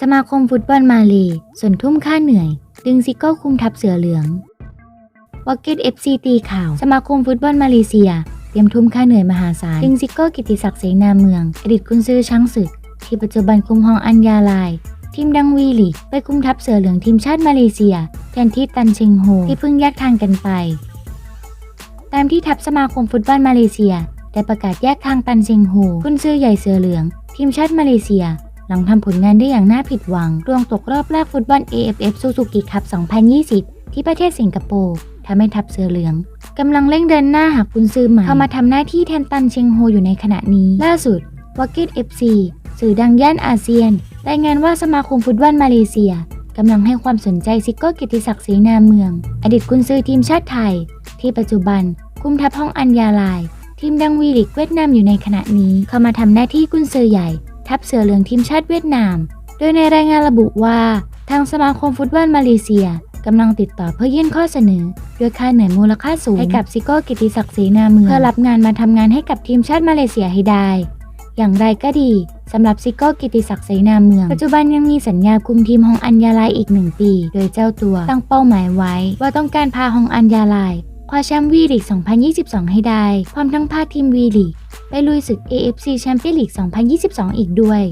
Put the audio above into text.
สมาคมฟุตบอลมาเลส่วนทุ่มค่าเหนื่อย ดึงซิโก้คุมทัพเสือเหลืองวอกเก็ตเอฟซีตีข่าว สมาคมฟุตบอลมาเลเซีย เตรียมทุ่มค่าเหนื่อยมหาศาล ดึงซิโก้กิติศักดิ์เสนาเมือง อดีตกุนซือช้างศึก ที่ปัจจุบันคุมฮองอัญญาลาย ทีมดังวีลีกไปคุมทัพเสือเหลืองทีมชาติมาเลเซีย แทนที่ตันเชงโฮที่เพิ่งแยกทางกันไป ตามที่ทัพสมาคมฟุตบอลมาเลเซียได้ประกาศแยกทางตันเชงโฮกุนซือใหญ่เสือเหลือง ทีมชาติมาเลเซีย หลังทำผลงานได้อย่างน่าผิดหวังร่วงตกรอบแรกฟุตบอล AFF Suzuki Cup 2020 ที่ประเทศสิงคโปร์ทำให้ทัพเสือเหลืองกำลังเร่งเดินหน้าหากุนซือใหม่เข้ามาทำหน้าที่แทนตันเชงโฮอยู่ในขณะนี้ ล่าสุด w a k e t FC สื่อดังย่านอาเซียนรายงานว่าสมาคมฟุตบอลมาเลเซียกำลังให้ความสนใจซิโก้กิติศักดิ์ศรีนาเมือง อดีตกุนซือทีมชาติไทย ที่ปัจจุบันคุมทัพห้องอัญญาลาย ทีมดังวีลิกเวียดนามอยู่ในขณะนี้เข้ามาทำหน้าที่กุนซือใหญ่ ทัพเสือเหลืองทีมชาติเวียดนาม โดยในรายงานระบุว่า ทางสมาคมฟุตบอลมาเลเซียกำลังติดต่อเพื่อยื่นข้อเสนอด้วยค่าเหนื่อยมูลค่าสูงให้กับซิโก้กิติศักดิ์ศรีนาเมืองเพื่อรับงานมาทำงานให้กับทีมชาติมาเลเซียให้ได้ อย่างไรก็ดีสำหรับซิโก้กิติศักดิ์ศรีนาเมือง ปัจจุบันยังมีสัญญาคุมทีมฮองอัญญาลายอีกหนึ่งปี โดยเจ้าตัวตั้งเป้าหมายไว้ ว่าต้องการพาฮองอัญญาลาย คว้าแชมป์วีลีก 2022 ให้ได้ พร้อมทั้งพาทีมวีลีก ไปลุยศึก AFC แชมเปี้ยนลีก 2022 อีกด้วย